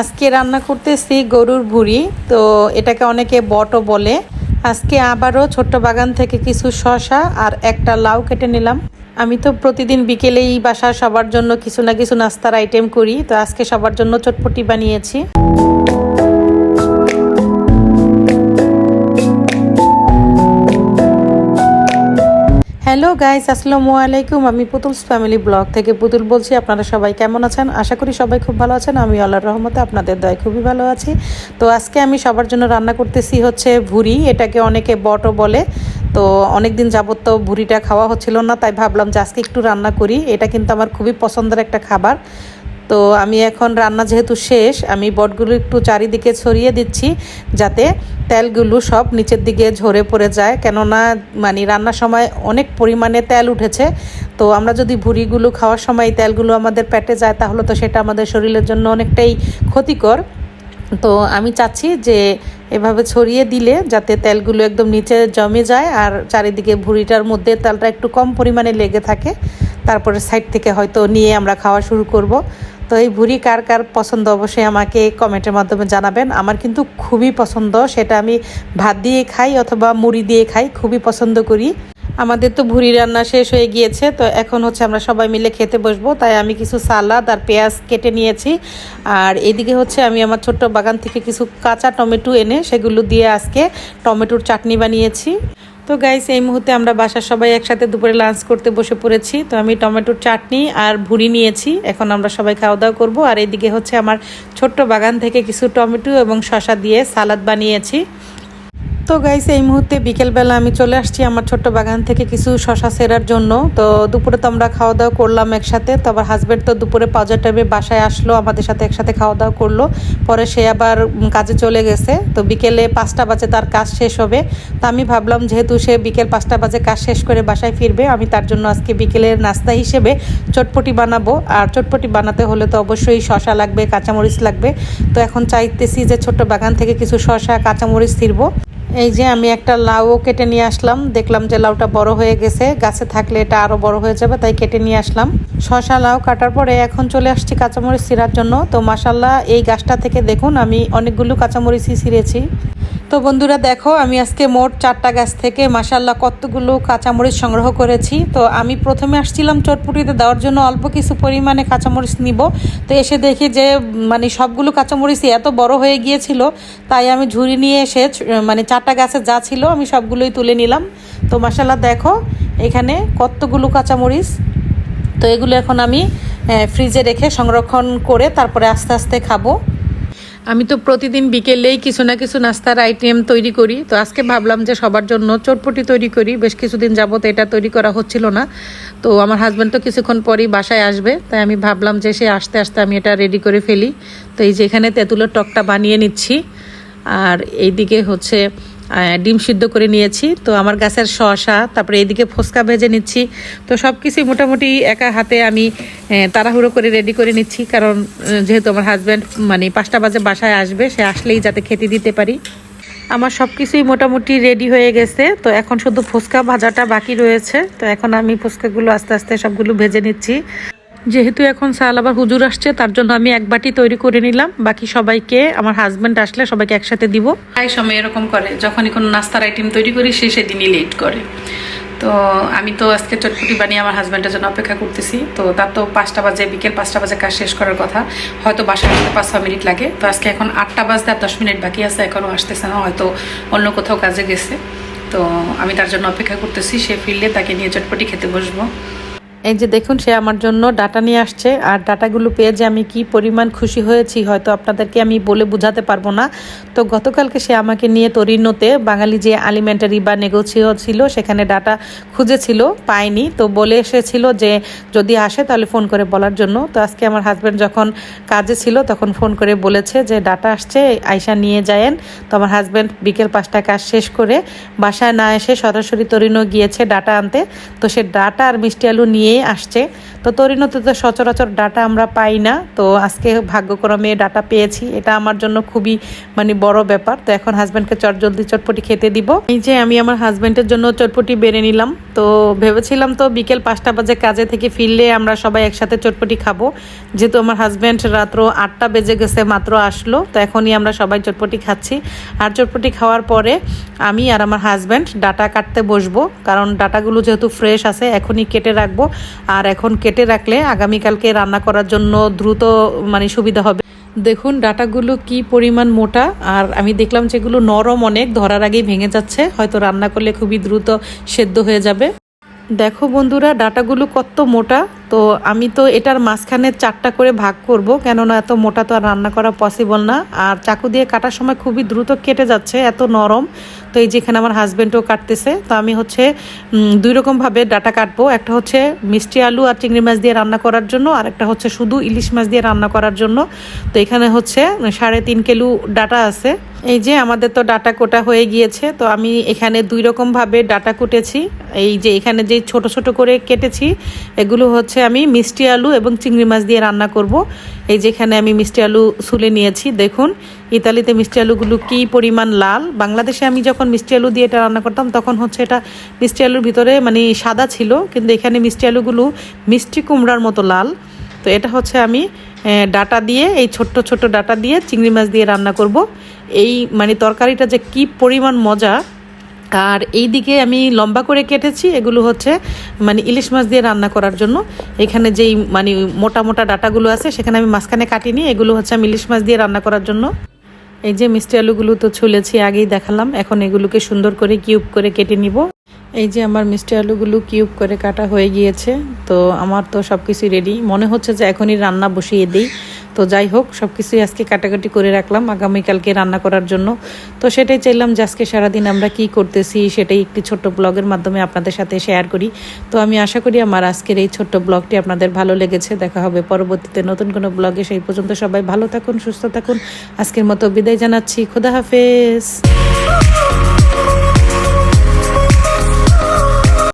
আজকে রান্না করতেছি গরুর ভুড়ি, তো এটাকে অনেকে বটও বলে। আজকে আবারও ছোট্ট বাগান থেকে কিছু শশা আর একটা লাউ কেটে নিলাম। আমি তো প্রতিদিন বিকেলেই বাসার সবার জন্য কিছু না কিছু নাস্তার আইটেম করি, তো আজকে সবার জন্য চটপটি বানিয়েছি। হ্যালো গাইস আসসালামু আলাইকুম। আমি পুতুলস ফ্যামিলি ব্লগ থেকে পুতুল বলছি, আপনারা সবাই কেমন আছেন? আশা করি সবাই খুব ভালো আছেন। আমি আল্লাহর রহমতে আপনাদের দয় খুবই ভালো আছি। তো আজকে আমি সবার জন্য রান্না করতেছি হচ্ছে ভুরি। এটাকে অনেকে বটও বলে। তো অনেক দিন যাবত তো ভুরিটা খাওয়া হচ্ছিল না, তাই ভাবলাম যে আজকে একটু রান্না করি। এটা কিন্তু আমার খুবই পছন্দের একটা খাবার। তো আমি এখন রান্না যেহেতু শেষ, আমি বটগুলো একটু চারিদিকে ছড়িয়ে দিচ্ছি যাতে তেলগুলো সব নিচের দিকে ঝরে পড়ে যায়। কেননা মানে রান্নার সময় অনেক পরিমাণে তেল উঠেছে, তো আমরা যদি ভুড়িগুলো খাওয়ার সময় তেলগুলো আমাদের পেটে যায়, তাহলে তো সেটা আমাদের শরীরের জন্য অনেকটাই ক্ষতিকর। তো আমি চাচ্ছি যে এভাবে ছড়িয়ে দিলে যাতে তেলগুলো একদম নিচে জমে যায় আর চারিদিকে ভুড়িটার মধ্যে তেলটা একটু কম পরিমাণে লেগে থাকে। তারপরে সাইড থেকে হয়তো নিয়ে আমরা খাওয়া শুরু করব। তো এই ভুড়ি কার কার পছন্দ অবশ্যই আমাকে কমেন্টের মাধ্যমে জানাবেন। আমার কিন্তু খুবই পছন্দ, সেটা আমি ভাত দিয়ে খাই অথবা মুড়ি দিয়ে খাই, খুবই পছন্দ করি। আমাদের তো ভুড়ি রান্না শেষ হয়ে গিয়েছে, তো এখন হচ্ছে আমরা সবাই মিলে খেতে বসবো, তাই আমি কিছু সালাদ আর পেঁয়াজ কেটে নিয়েছি। আর এদিকে হচ্ছে আমি আমার ছোট্ট বাগান থেকে কিছু কাঁচা টমেটো এনে সেগুলো দিয়ে আজকে টমেটোর চাটনি বানিয়েছি। তো গাইস এই মুহূর্তে আমরা বাসার সবাই একসাথে দুপুরে লাঞ্চ করতে বসে পড়েছি। তো আমি টমেটোর চাটনি আর ভুড়ি নিয়েছি। এখন আমরা সবাই খাওয়া দাওয়া করব। আর এইদিকে হচ্ছে আমার ছোট্ট বাগান থেকে কিছু টমেটো এবং শশা দিয়ে সালাদ বানিয়েছি। তো গাইস এই মুহূর্তে বিকেলবেলা আমি চলে আসছি আমার ছোট্ট বাগান থেকে কিছু শশা সেরার জন্য। তো দুপুরে তো আমরা খাওয়া দাওয়া করলাম একসাথে, তো আবার হাজব্যান্ড তো দুপুরে পাউজার টাইমে বাসায় আসলো, আমাদের সাথে একসাথে খাওয়া দাওয়া করল। পরে সে আবার কাজে চলে গেছে। তো বিকেলে পাঁচটা বাজে তার কাজ শেষ হবে। তো আমি ভাবলাম যেহেতু সে বিকেল পাঁচটা বাজে কাজ শেষ করে বাসায় ফিরবে, আমি তার জন্য আজকে বিকেলের নাস্তা হিসেবে চটপটি বানাবো। আর চটপটি বানাতে হলে তো অবশ্যই শশা লাগবে, কাঁচামরিচ লাগবে। তো এখন চাইতেছি যে ছোট্ট বাগান থেকে কিছু শশা, কাঁচামরিচ ছিড়বো। এই যে আমি একটা লাউও কেটে নিয়ে আসলাম। দেখলাম যে লাউটা বড় হয়ে গেছে। গাছে থাকলে এটা আরও বড় হয়ে যাবে, তাই কেটে নিয়ে আসলাম। শশা লাউ কাটার পরে এখন চলে আসছি কাঁচামরিচ সিরার জন্য। তো মাসাল্লাহ এই গাছটা থেকে দেখুন, আমি অনেকগুলো কাঁচামরিচই ছিঁড়েছি। তো বন্ধুরা দেখো, আমি আজকে মোট চারটা গাছ থেকে মাসাল্লাহ কতগুলো কাঁচামরিচ সংগ্রহ করেছি। তো আমি প্রথমে আসছিলাম চটপুটিতে, দেওয়ার জন্য অল্প কিছু পরিমাণে কাঁচামরিচ নিব। তো এসে দেখি যে মানে সবগুলো কাঁচামরিচই এত বড় হয়ে গিয়েছিল, তাই আমি ঝুড়ি নিয়ে এসে মানে চারটা গাছে যা ছিল আমি সবগুলোই তুলে নিলাম। তো মাসাল্লাহ দেখো, এখানে কতগুলো কাঁচামরিচ। তো এগুলো এখন আমি ফ্রিজে রেখে সংরক্ষণ করে তারপরে আস্তে আস্তে খাব। আমি তো প্রতিদিন বিকেলেই কিছু না কিছু নাস্তার আইটেম তৈরি করি। তো আজকে ভাবলাম যে সবার জন্য চটপটি তৈরি করি। বেশ কিছুদিন যাবত এটা তৈরি করা হচ্ছিল না। তো আমার হাজব্যান্ড তো কিছুক্ষণ পরেই বাসায় আসবে। তাই আমি ভাবলাম যে সে আসতে আসতে আমি এটা রেডি করে ফেলি। তো এই যে এখানে তেঁতুলের টকটা বানিয়ে নিচ্ছি। আর এইদিকে হচ্ছে ডিম সিদ্ধ করে নিয়েছি। তো আমার গাছের শসা, তারপরে এদিকে ফুচকা ভেজে নিচ্ছি। তো সব কিছুই মোটামুটি একা হাতে আমি তাড়াহুড়ো করে রেডি করে নিচ্ছি। কারণ যেহেতু আমার হাজব্যান্ড মানে পাঁচটা বাজে বাসায় আসবে, সে আসলেই যাতে খেতে দিতে পারি। আমার সব কিছুই মোটামুটি রেডি হয়ে গেছে। তো এখন শুধু ফুচকা ভাজাটা বাকি রয়েছে। তো এখন আমি ফুচকাগুলো আস্তে আস্তে সবগুলো ভেজে নিচ্ছি। যেহেতু এখন সাল আবার হুজুর আসছে, তার জন্য আমি এক বাটি তৈরি করে নিলাম। বাকি সবাইকে, আমার হাজব্যান্ড আসলে সবাইকে একসাথে দিব। প্রায় সময় এরকম করে, যখনই কোনো নাস্তার আইটেম তৈরি করি, সে সেদিনই লেট করে। তো আমি তো আজকে চটপটি বানিয়ে আমার হাজব্যান্ডের জন্য অপেক্ষা করতেছি। তো তার তো পাঁচটা বাজে, বিকেল পাঁচটা বাজে কাজ শেষ করার কথা। হয়তো বাসায় আসতে পাঁচ ছ মিনিট লাগে। তো আজকে এখন আটটা বাজতে আর দশ মিনিট বাকি আছে এখনও আসতেছে না, হয়তো অন্য কোথাও কাজে গেছে। তো আমি তার জন্য অপেক্ষা করতেছি, সে ফিরলে তাকে নিয়ে চটপটি খেতে বসবো। এই যে দেখুন, সে আমার জন্য ডাটা নিয়ে আসছে। আর ডাটাগুলো পেয়ে যে আমি কি পরিমাণ খুশি হয়েছি, হয়তো আপনাদেরকে আমি বলে বোঝাতে পারব না। তো গতকালকে সে আমাকে নিয়ে তরিনোতে বাঙালি যে আলিমেন্টারি বা নেগোসিও ছিল, সেখানে ডাটা খুঁজেছিল, পায়নি। তো বলে এসেছিল যে, যদি আসে তাহলে ফোন করে বলার জন্য। তো আজকে আমার হাজব্যান্ড যখন কাজে ছিল, তখন ফোন করে বলেছে যে, ডাটা আসছে আয়সা নিয়ে যায়েন। তো আমার হাজব্যান্ড বিকেল পাঁচটা কাজ শেষ করে বাসায় না এসে সরাসরি তরিনো গিয়েছে ডাটা আনতে। তো সে ডাটা আর মিষ্টি আলু নিয়েই আসছে। তো তরিণতে তো সচরাচর ডাটা আমরা পাই না। তো আজকে ভাগ্যক্রমে ডাটা পেয়েছি। এটা আমার জন্য খুবই মানে বড় ব্যাপার। তো এখন হাজব্যান্ডকে চট জলদি চটপটি খেতে দিব। এই যে আমি আমার হাজব্যান্ডের জন্য চটপটি বেড়ে নিলাম। তো ভেবেছিলাম তো বিকেল পাঁচটা বাজে কাজে থেকে ফিরলে আমরা সবাই একসাথে চটপটি খাব। যেহেতু আমার হাজব্যান্ড রাত্র আটটা বেজে গেছে মাত্র আসলো, তো এখনই আমরা সবাই চটপটি খাচ্ছি। আর চটপটি খাওয়ার পরে আমি আর আমার হাজব্যান্ড ডাটা কাটতে বসবো, কারণ ডাটাগুলো যেহেতু ফ্রেশ আছে, এখনই কেটে রাখব। আর এখন কেটে রাখলে আগামীকালকে রান্না করার জন্য দ্রুত মানে সুবিধা হবে। দেখুন, ডাটাগুলো কি পরিমাণ মোটা, আর আমি দেখলাম যেগুলো নরম অনেক, ধরার আগেই ভেঙে যাচ্ছে। হয়তো রান্না করলে খুবই দ্রুত সেদ্ধ হয়ে যাবে। দেখো বন্ধুরা, ডাটাগুলো কত মোটা। তো আমি তো এটার মাঝখানে চারটা করে ভাগ করব, কেননা এত মোটা তো আর রান্না করা পসিবল না। আর চাকু দিয়ে কাটার সময় খুবই দ্রুত কেটে যাচ্ছে, এত নরম। তো এই যেখানে আমার হাজব্যান্ডও কাটতেছে, তো আমি হচ্ছে দুই রকমভাবে ডাটা কাটবো। একটা হচ্ছে মিষ্টি আলু আর চিংড়ি মাছ দিয়ে রান্না করার জন্য, আর একটা হচ্ছে শুধু ইলিশ মাছ দিয়ে রান্না করার জন্য। তো এখানে হচ্ছে সাড়ে তিন কিলো ডাটা আছে। এই যে আমাদের তো ডাটা কোটা হয়ে গিয়েছে, তো আমি এখানে দুই রকমভাবে ডাটা কুটেছি। এই যে এখানে যে ছোট ছোট করে কেটেছি, এগুলো হচ্ছে আমি মিষ্টি আলু এবং চিংড়ি মাছ দিয়ে রান্না করব। এই যেখানে আমি মিষ্টি আলু সুলে নিয়েছি, দেখুন। ইতালিতে মিষ্টি আলুগুলো কি পরিমাণ লাল। বাংলাদেশে আমি যখন মিষ্টি আলু দিয়ে এটা রান্না করতাম, তখন হচ্ছে এটা মিষ্টি আলুর ভিতরে মানে সাদা ছিল, কিন্তু এখানে মিষ্টি আলুগুলো মিষ্টি কুমড়ার মতো লাল। তো এটা হচ্ছে আমি ডাটা দিয়ে, এই ছোট্ট ছোট্ট ডাটা দিয়ে চিংড়ি মাছ দিয়ে রান্না করব। এই মানে তরকারিটা যে কি পরিমাণ মজা। আর এই দিকে আমি লম্বা করে কেটেছি, এগুলো হচ্ছে মানে ইলিশ মাছ দিয়ে রান্না করার জন্য। এখানে যেই মানে মোটা মোটা ডাটাগুলো আছে, সেখানে আমি মাঝখানে কাটিনি, এগুলো হচ্ছে আমি ইলিশ মাছ দিয়ে রান্না করার জন্য। এই যে মিষ্টি আলুগুলো তো ছুলেছি, আগেই দেখালাম, এখন এগুলোকে সুন্দর করে কিউব করে কেটে নিব। এই যে আমার মিষ্টি আলুগুলো কিউব করে কাটা হয়ে গিয়েছে, তো আমার তো সব কিছুই রেডি মনে হচ্ছে যে এখনই রান্না বসিয়ে দিই। তো যাই হোক সব কিছুই আজকে কাটাকাটি করে রাখলাম আগামীকালকে রান্না করার জন্য। তো সেটাই চাইলাম যে আজকে সারাদিন আমরা কি করতেছি, সেটাই একটি ছোট্ট ব্লগের মাধ্যমে আপনাদের সাথে শেয়ার করি। তো আমি আশা করি আমার আজকের এই ছোট্ট ব্লগটি আপনাদের ভালো লেগেছে। দেখা হবে পরবর্তীতে নতুন কোনো ব্লগে। সেই পর্যন্ত সবাই ভালো থাকুন, সুস্থ থাকুন। আজকের মতো বিদায় জানাচ্ছি। খোদা হাফেজ।